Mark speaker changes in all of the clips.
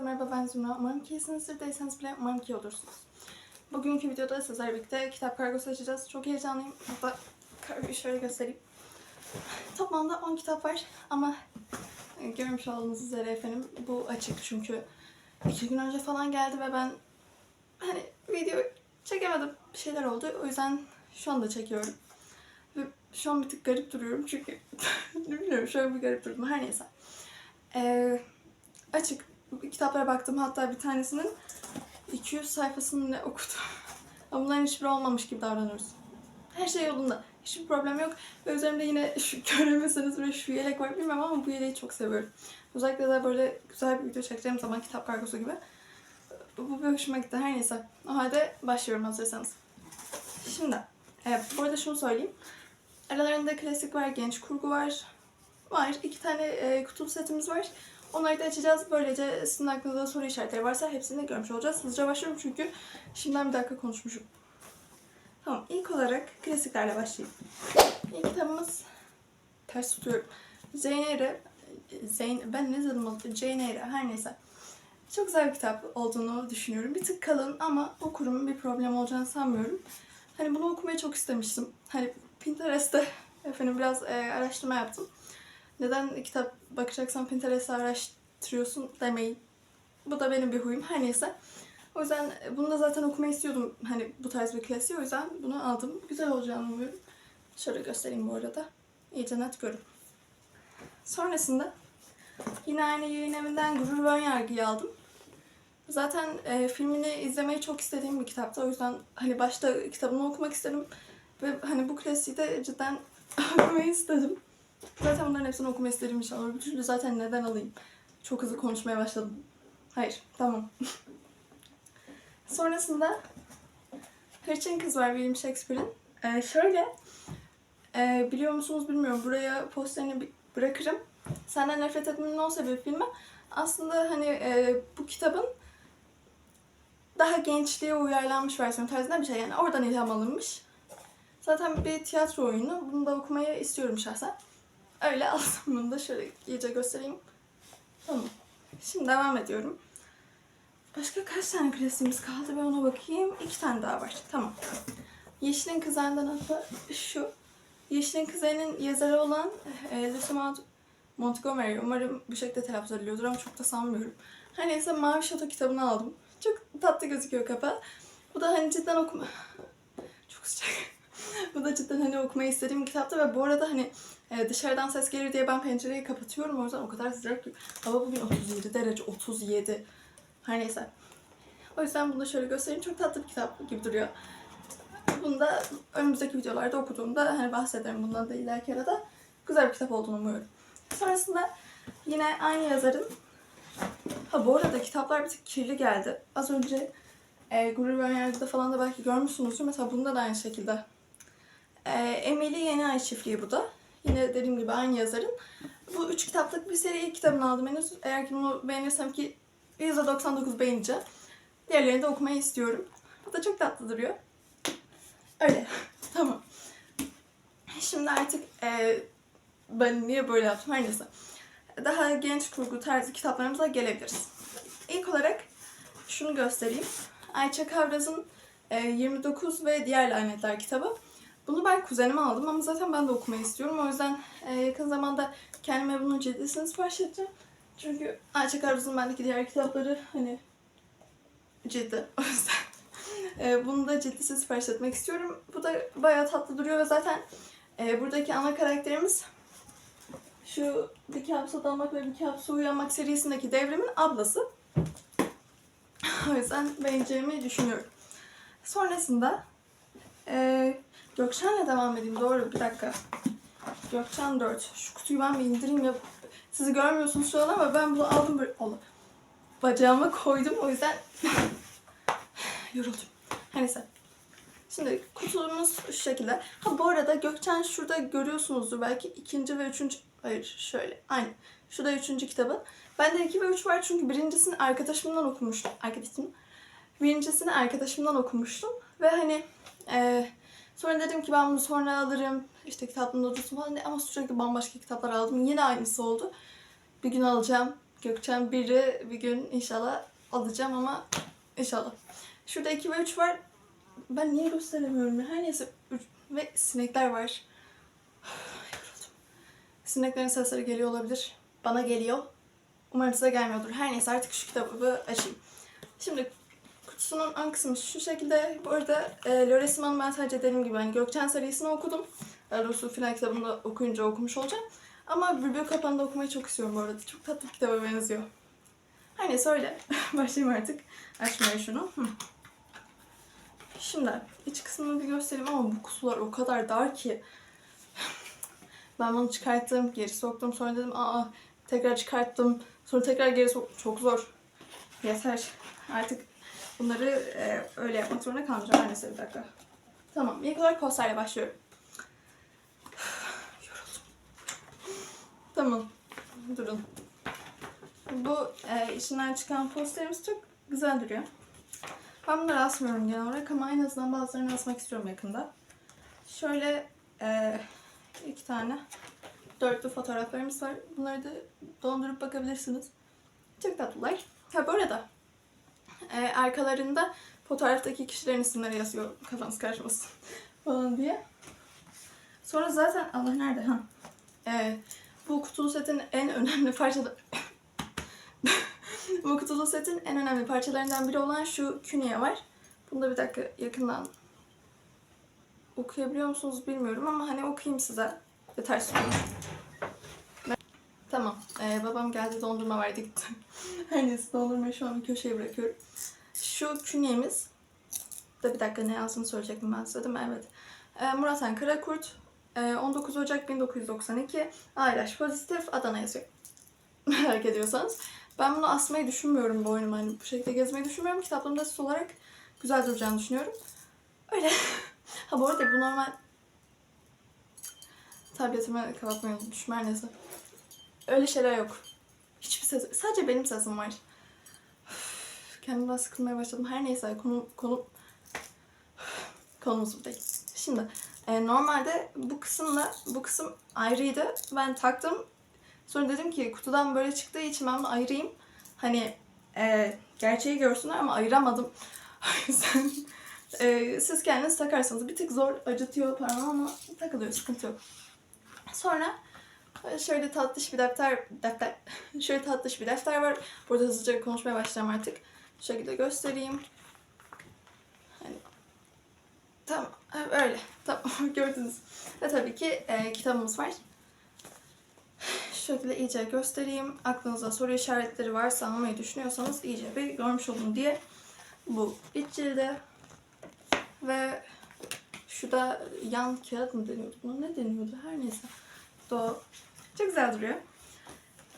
Speaker 1: Merhaba ben Zümra. Umarım ki iyisinizdir. Değilseniz bile umarım ki olursunuz. Bugünkü videoda sizlerle birlikte kitap kargosu açacağız. Çok heyecanlıyım. Hatta kargoyu şöyle göstereyim. Toplamda 10 kitap var ama e, görmüş olduğunuz üzere efendim bu açık çünkü iki gün önce falan geldi ve ben hani video çekemedim. Bir şeyler oldu. O yüzden şu anda çekiyorum. Ve şu an bir tık garip duruyorum çünkü bilmiyorum an bir garip durdum. Her neyse. Ee, açık kitaplara baktım. Hatta bir tanesinin 200 sayfasını ne okudum. Ama bunların hiçbiri olmamış gibi davranıyoruz. Her şey yolunda. Hiçbir problem yok. Ve üzerimde yine şu göremezseniz böyle şu yelek var bilmem ama bu yeleği çok seviyorum. Özellikle de böyle güzel bir video çekeceğim zaman kitap kargosu gibi. Bu, bu bir hoşuma gitti. Her neyse. O halde başlıyorum hazırsanız. Şimdi, e, bu arada şunu söyleyeyim. Aralarında klasik var, genç kurgu var. Var. İki tane e, kutu setimiz var. Onları da açacağız. Böylece sizin aklınızda soru işaretleri varsa hepsini görmüş olacağız. Hızlıca başlıyorum çünkü şimdiden bir dakika konuşmuşum. Tamam. ilk olarak klasiklerle başlayayım. İlk kitabımız ters tutuyorum. Jane Eyre Zeyn, ben ne dedim? Jane Eyre her neyse. Çok güzel bir kitap olduğunu düşünüyorum. Bir tık kalın ama okurum bir problem olacağını sanmıyorum. Hani bunu okumayı çok istemiştim. Hani Pinterest'te efendim biraz e, araştırma yaptım. Neden kitap bakacaksan Pinterest'te araştırıyorsun demeyin. Bu da benim bir huyum. Her neyse. O yüzden bunu da zaten okumayı istiyordum. Hani bu tarz bir klasiği. O yüzden bunu aldım. Güzel olacağını umuyorum. Şöyle göstereyim bu arada. İyice net görün. Sonrasında yine aynı yayın evinden Gurur ve Önyargı'yı aldım. Zaten e, filmini izlemeyi çok istediğim bir kitaptı. O yüzden hani başta kitabını okumak istedim. Ve hani bu klasiği de cidden okumayı istedim. Zaten bunların hepsini okuma isterim inşallah. Bir türlü zaten neden alayım? Çok hızlı konuşmaya başladım. Hayır, tamam. Sonrasında Hırçın Kız var William Shakespeare'in. Ee, şöyle, e, biliyor musunuz bilmiyorum. Buraya posterini bırakırım. Senden Nefret Etmenin O Sebebi filmi. Aslında hani e, bu kitabın daha gençliğe uyarlanmış versiyon tarzında bir şey. Yani oradan ilham alınmış. Zaten bir tiyatro oyunu. Bunu da okumayı istiyorum şahsen. Öyle aldım bunu da şöyle iyice göstereyim. Tamam. Şimdi devam ediyorum. Başka kaç tane klasiğimiz kaldı ben ona bakayım. İki tane daha var. Tamam. Yeşil'in Kızlarından hatta şu. Yeşil'in Kızları'nın yazarı olan e, Lucy Mont Montgomery. Umarım bu şekilde telaffuz ediliyordur ama çok da sanmıyorum. Her neyse Mavi Şato kitabını aldım. Çok tatlı gözüküyor kapağı. Bu da hani cidden okuma... Çok sıcak. bu da cidden hani okumayı istediğim kitaptı ve bu arada hani e, dışarıdan ses gelir diye ben pencereyi kapatıyorum. O yüzden o kadar sıcak ki. Hava bugün 37 derece. 37. Her neyse. O yüzden bunu şöyle göstereyim. Çok tatlı bir kitap gibi duruyor. Bunu da önümüzdeki videolarda okuduğumda hani bahsederim bundan da ileriki arada. Güzel bir kitap olduğunu umuyorum. Sonrasında yine aynı yazarın Ha bu arada kitaplar bir tık kirli geldi. Az önce e, Gurur ve Önyargı'da falan da belki görmüşsünüzdür. Mesela bunda da aynı şekilde. E, Emily Yeni Ay Çiftliği bu da. Yine dediğim gibi aynı yazarın. Bu üç kitaplık bir seri ilk kitabını aldım henüz. Eğer ki bunu beğenirsem ki %99 beğeneceğim. Diğerlerini de okumayı istiyorum. Bu da çok tatlı duruyor. Öyle. tamam. Şimdi artık e, ben niye böyle yaptım her neyse. Daha genç kurgu tarzı kitaplarımıza gelebiliriz. İlk olarak şunu göstereyim. Ayça Kavraz'ın e, 29 ve Diğer Lanetler kitabı. Bunu ben kuzenime aldım ama zaten ben de okumayı istiyorum. O yüzden e, yakın zamanda kendime bunun ciddisini sipariş edeceğim. Çünkü Ayça Kavraz'ın bendeki diğer kitapları hani ciddi. O yüzden e, bunu da ciddisi sipariş etmek istiyorum. Bu da bayağı tatlı duruyor ve zaten e, buradaki ana karakterimiz şu Bir Kabusa Dalmak ve Bir Kabusa Uyanmak serisindeki devrimin ablası. o yüzden beğeneceğimi düşünüyorum. Sonrasında e, Gökçen'le devam edeyim. Doğru bir dakika. Gökçen 4. Şu kutuyu ben bir indireyim ya. Sizi görmüyorsunuz şu an ama ben bunu aldım böyle. Allah. Bacağıma koydum o yüzden yoruldum. Her neyse. Şimdi kutumuz şu şekilde. Ha bu arada Gökçen şurada görüyorsunuzdur belki ikinci ve üçüncü hayır şöyle aynı. Şurada üçüncü kitabı. Bende iki ve üç var çünkü birincisini arkadaşımdan okumuştum. Arkadaşım. Birincisini arkadaşımdan okumuştum. Ve hani e, sonra dedim ki ben bunu sonra alırım. İşte kitaplığında dursun falan diye. Ama sürekli bambaşka kitaplar aldım. Yine aynısı oldu. Bir gün alacağım. Gökçen biri bir gün inşallah alacağım ama inşallah. Şurada 2 ve 3 var. Ben niye gösteremiyorum? Her neyse. Ve sinekler var. Sineklerin sesleri geliyor olabilir. Bana geliyor. Umarım size gelmiyordur. Her neyse artık şu kitabı açayım. Şimdi kutusunun ön kısmı şu şekilde. Bu arada e, Lore Simon'un ben sadece dediğim gibi hani Gökçen serisini okudum. Daha doğrusu final kitabını da okuyunca okumuş olacağım. Ama Bülbül Kapanı'nı da okumayı çok istiyorum bu arada. Çok tatlı bir kitaba benziyor. Her neyse öyle. Başlayayım artık. Açmaya şunu. Şimdi iç kısmını bir göstereyim ama bu kutular o kadar dar ki. Ben bunu çıkarttım, geri soktum. Sonra dedim aa tekrar çıkarttım. Sonra tekrar geri soktum. Çok zor. Yeter. Artık bunları e, öyle yapmak zorunda kalmayacağım. Neyse bir dakika. Tamam. İlk olarak posterle başlıyorum. Yoruldum. Tamam. Durun. Bu e, içinden çıkan posterimiz çok güzel duruyor. Ben bunları asmıyorum genel olarak ama en azından bazılarını asmak istiyorum yakında. Şöyle e, iki tane dörtlü fotoğraflarımız var. Bunları da dondurup bakabilirsiniz. Çok tatlılar. Ha bu arada e, arkalarında fotoğraftaki kişilerin isimleri yazıyor. Kafanız karışmasın falan diye. Sonra zaten Allah nerede? Ha. E, bu kutulu setin en önemli parçaları bu kutulu setin en önemli parçalarından biri olan şu künye var. Bunu da bir dakika yakından okuyabiliyor musunuz bilmiyorum ama hani okuyayım size. Ters tutayım. Tamam. Ee, babam geldi dondurma verdi gitti. Her neyse dondurmayı şu an bir köşeye bırakıyorum. Şu künyemiz da bir dakika ne yazdığını söyleyecektim ben size değil mi? Evet. Ee, Muratan Karakurt. Ee, 19 Ocak 1992. Ayraş pozitif. Adana yazıyor. Merak ediyorsanız. Ben bunu asmayı düşünmüyorum bu oyunumu. Hani bu şekilde gezmeyi düşünmüyorum. Kitaplığımda süs olarak güzel duracağını düşünüyorum. Öyle. ha bu arada bu normal tabletimi kapatmayı unutmuşum neyse. Öyle şeyler yok. Hiçbir ses, sadece benim sesim var. Üf, Kendimden sıkılmaya başladım. Her neyse konu, konu konumuz bu değil. Şimdi e, normalde bu kısımla bu kısım ayrıydı. Ben taktım. Sonra dedim ki kutudan böyle çıktığı için ben bunu ayırayım. Hani e, gerçeği görsünler ama ayıramadım. O yüzden e, siz kendiniz takarsanız bir tık zor acıtıyor parmağım ama takılıyor sıkıntı yok. Sonra şöyle tatlış bir defter, defter, şöyle tatlış bir defter var. Burada hızlıca konuşmaya başlayacağım artık. Şu şekilde göstereyim. Hani, tamam, öyle. Tamam, gördünüz. Ve tabii ki e, kitabımız var. Şu şekilde iyice göstereyim. Aklınızda soru işaretleri varsa anlamayı düşünüyorsanız iyice bir görmüş olun diye. Bu iç cilde. Ve şu da yan kağıt mı deniyordu? Buna ne deniyordu? Her neyse. Do. Çok güzel duruyor.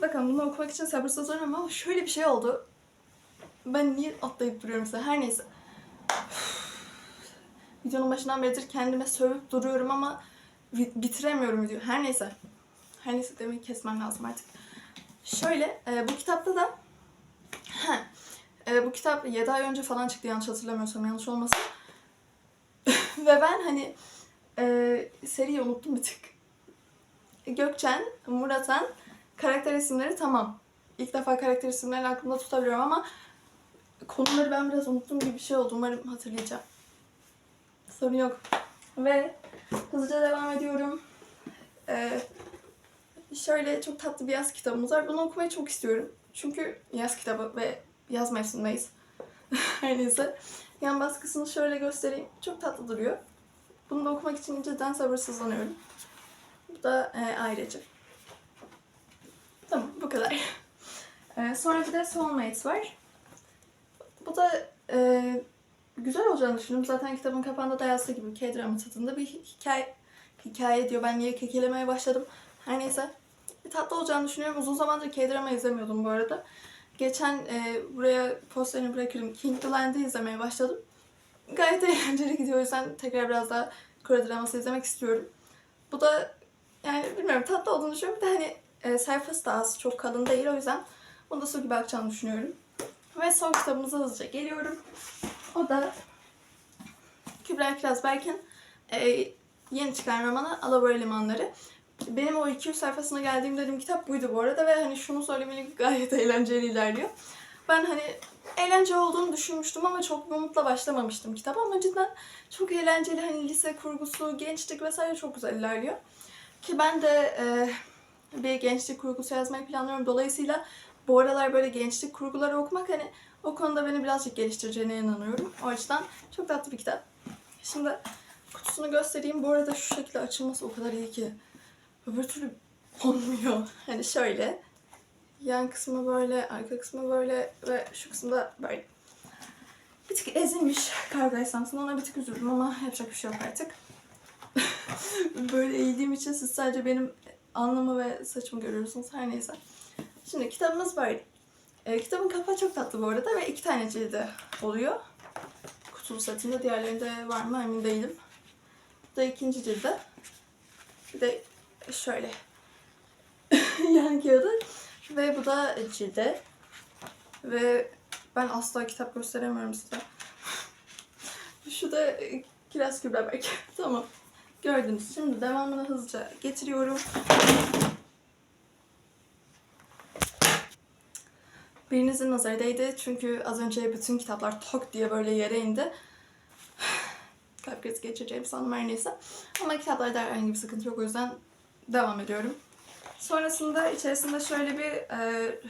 Speaker 1: Bakın bunu okumak için sabırsızlanıyorum ama şöyle bir şey oldu. Ben niye atlayıp duruyorum size? Her neyse. Videonun başından beridir kendime sövüp duruyorum ama bi- bitiremiyorum video. Her neyse. Her neyse demeyi kesmem lazım artık. Şöyle e, bu kitapta da Heh, e, bu kitap 7 ay önce falan çıktı yanlış hatırlamıyorsam yanlış olmasın. Ve ben hani e, seriyi unuttum bir tık. Gökçen, Muratan karakter isimleri tamam. İlk defa karakter isimlerini aklımda tutabiliyorum ama konuları ben biraz unuttum gibi bir şey oldu. Umarım hatırlayacağım. Sorun yok. Ve hızlıca devam ediyorum. Ee, şöyle çok tatlı bir yaz kitabımız var. Bunu okumayı çok istiyorum. Çünkü yaz kitabı ve yaz mevsimindeyiz. Her neyse. Yan baskısını şöyle göstereyim. Çok tatlı duruyor. Bunu da okumak için cidden sabırsızlanıyorum. Da e, ayrıca. Tamam bu kadar. E, sonra bir de Soulmates var. Bu da e, güzel olacağını düşündüm. Zaten kitabın kapağında da yazdığı gibi K-drama tadında bir hikaye, hikaye diyor. Ben niye kekelemeye başladım. Her neyse. Bir tatlı olacağını düşünüyorum. Uzun zamandır K-drama izlemiyordum bu arada. Geçen e, buraya posterini bırakırım. King the Land'i izlemeye başladım. Gayet eğlenceli gidiyor. O yüzden tekrar biraz daha Kore draması izlemek istiyorum. Bu da yani bilmiyorum tatlı olduğunu düşünüyorum. Bir de hani e, sayfası da az. Çok kalın değil. O yüzden bunu da su gibi akacağını düşünüyorum. Ve son kitabımıza hızlıca geliyorum. O da Kübra Kirazberk'in e, yeni çıkan romanı Alabora Limanları. benim o 200 sayfasına geldiğim dediğim kitap buydu bu arada ve hani şunu söylemeliyim gayet eğlenceli ilerliyor. Ben hani eğlence olduğunu düşünmüştüm ama çok bir umutla başlamamıştım kitap ama cidden çok eğlenceli hani lise kurgusu, gençlik vesaire çok güzel ilerliyor. Ki ben de e, bir gençlik kurgusu yazmayı planlıyorum. Dolayısıyla bu aralar böyle gençlik kurguları okumak hani o konuda beni birazcık geliştireceğine inanıyorum. O açıdan çok tatlı bir kitap. Şimdi kutusunu göstereyim. Bu arada şu şekilde açılması o kadar iyi ki. Öbür türlü olmuyor. Hani şöyle. Yan kısmı böyle, arka kısmı böyle ve şu kısımda böyle. Bir tık ezilmiş kargo esnasında. Ona bir tık üzüldüm ama yapacak bir şey yok artık. böyle eğildiğim için siz sadece benim anlamı ve saçımı görüyorsunuz. Her neyse. Şimdi kitabımız böyle. E, kitabın kapağı çok tatlı bu arada ve iki tane cildi oluyor. Kutulu setinde. Diğerlerinde var mı emin değilim. Bu da ikinci cildi. Bir de şöyle yan kağıdı. Ve bu da cildi. Ve ben asla kitap gösteremiyorum size. Şu da Kiraz Kübra tamam. Gördünüz. Şimdi devamını hızlıca getiriyorum. Birinizin nazarı değdi çünkü az önce bütün kitaplar tok diye böyle yere indi. Kalp krizi geçireceğim sandım her neyse. Ama kitaplarda herhangi bir sıkıntı yok o yüzden devam ediyorum. Sonrasında içerisinde şöyle bir e,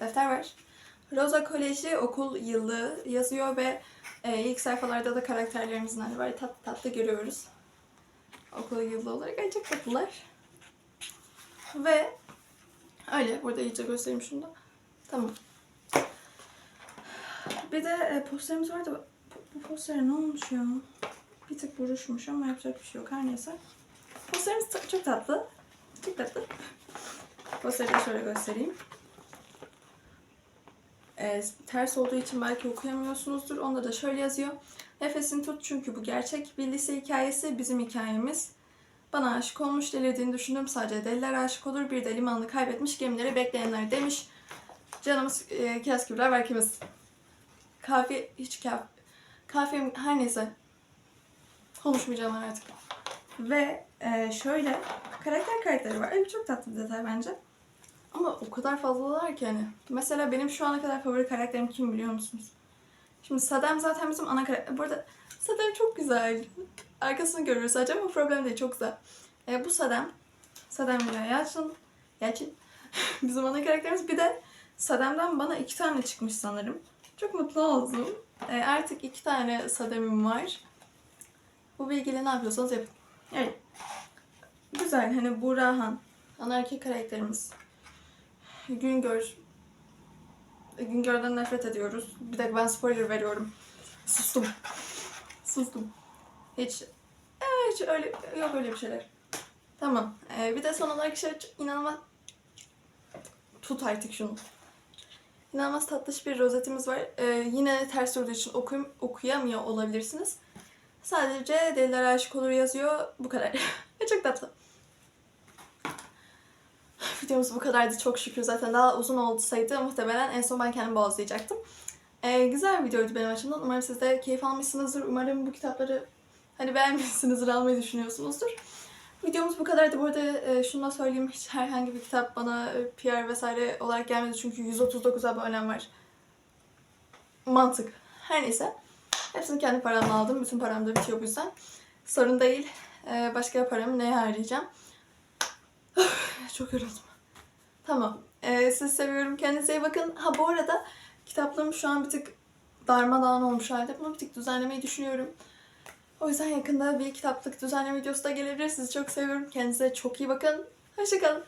Speaker 1: defter var. Rosa Koleji okul yılı yazıyor ve e, ilk sayfalarda da karakterlerimizin hani böyle tatlı tatlı görüyoruz. Okul yılı olarak ay çok tatlılar. Ve öyle burada iyice göstereyim şunu da. Tamam. Bir de e, posterimiz vardı. Bu, postere ne olmuş ya? Bir tık buruşmuş ama yapacak bir şey yok. Her neyse. Posterimiz çok tatlı. Çok tatlı. Posteri şöyle göstereyim. E, ters olduğu için belki okuyamıyorsunuzdur. Onda da şöyle yazıyor. Nefesini tut çünkü bu gerçek. Bir lise hikayesi bizim hikayemiz. Bana aşık olmuş delirdiğini düşündüm. Sadece deliler aşık olur. Bir de limanını kaybetmiş gemileri bekleyenler demiş. Canımız e, kiraz gibiler belkimiz. Kahve hiç kahve. Kahve her neyse. Konuşmayacağım artık. Ve e, şöyle karakter karakteri var. Evet, çok tatlı bir detay bence. Ama o kadar fazlalar ki hani. Mesela benim şu ana kadar favori karakterim kim biliyor musunuz? Şimdi Sadem zaten bizim ana karakter. Bu arada Sadem çok güzel. Arkasını görüyoruz sadece ama problem değil çok güzel. E, bu Sadem. Sadem ile Yalçın. Yalçın. bizim ana karakterimiz. Bir de Sadem'den bana iki tane çıkmış sanırım. Çok mutlu oldum. E, artık iki tane Sadem'im var. Bu bilgiyle ne yapıyorsanız yapın. Evet. Güzel. Hani Burhan. Ana erkek karakterimiz. Güngör. Güngör'den nefret ediyoruz. Bir dakika ben spoiler veriyorum. Sustum. Sustum. Hiç, e, hiç öyle, yok öyle bir şeyler. Tamam. Ee, bir de son olarak şey inanılmaz... Tut artık şunu. İnanılmaz tatlış bir rozetimiz var. Ee, yine ters olduğu için okuyum, okuyamıyor olabilirsiniz. Sadece deliler aşık olur yazıyor. Bu kadar. Çok tatlı. Videomuz bu kadardı çok şükür. Zaten daha uzun olsaydı muhtemelen en son ben kendim boğazlayacaktım. Ee, güzel bir videoydu benim açımdan. Umarım siz de keyif almışsınızdır. Umarım bu kitapları hani beğenmişsinizdir, almayı düşünüyorsunuzdur. Videomuz bu kadardı. Bu arada e, şunu da söyleyeyim. Hiç herhangi bir kitap bana e, PR vesaire olarak gelmedi. Çünkü 139 abonem var. Mantık. Her neyse. Hepsini kendi paramla aldım. Bütün param da bitiyor bu yüzden. Sorun değil. Ee, başka paramı neye harcayacağım? Çok yoruldum. Tamam. Ee, sizi seviyorum. Kendinize iyi bakın. Ha bu arada kitaplığım şu an bir tık darmadağın olmuş halde. Bunu bir tık düzenlemeyi düşünüyorum. O yüzden yakında bir kitaplık düzenleme videosu da gelebilir. Sizi çok seviyorum. Kendinize çok iyi bakın. Hoşçakalın.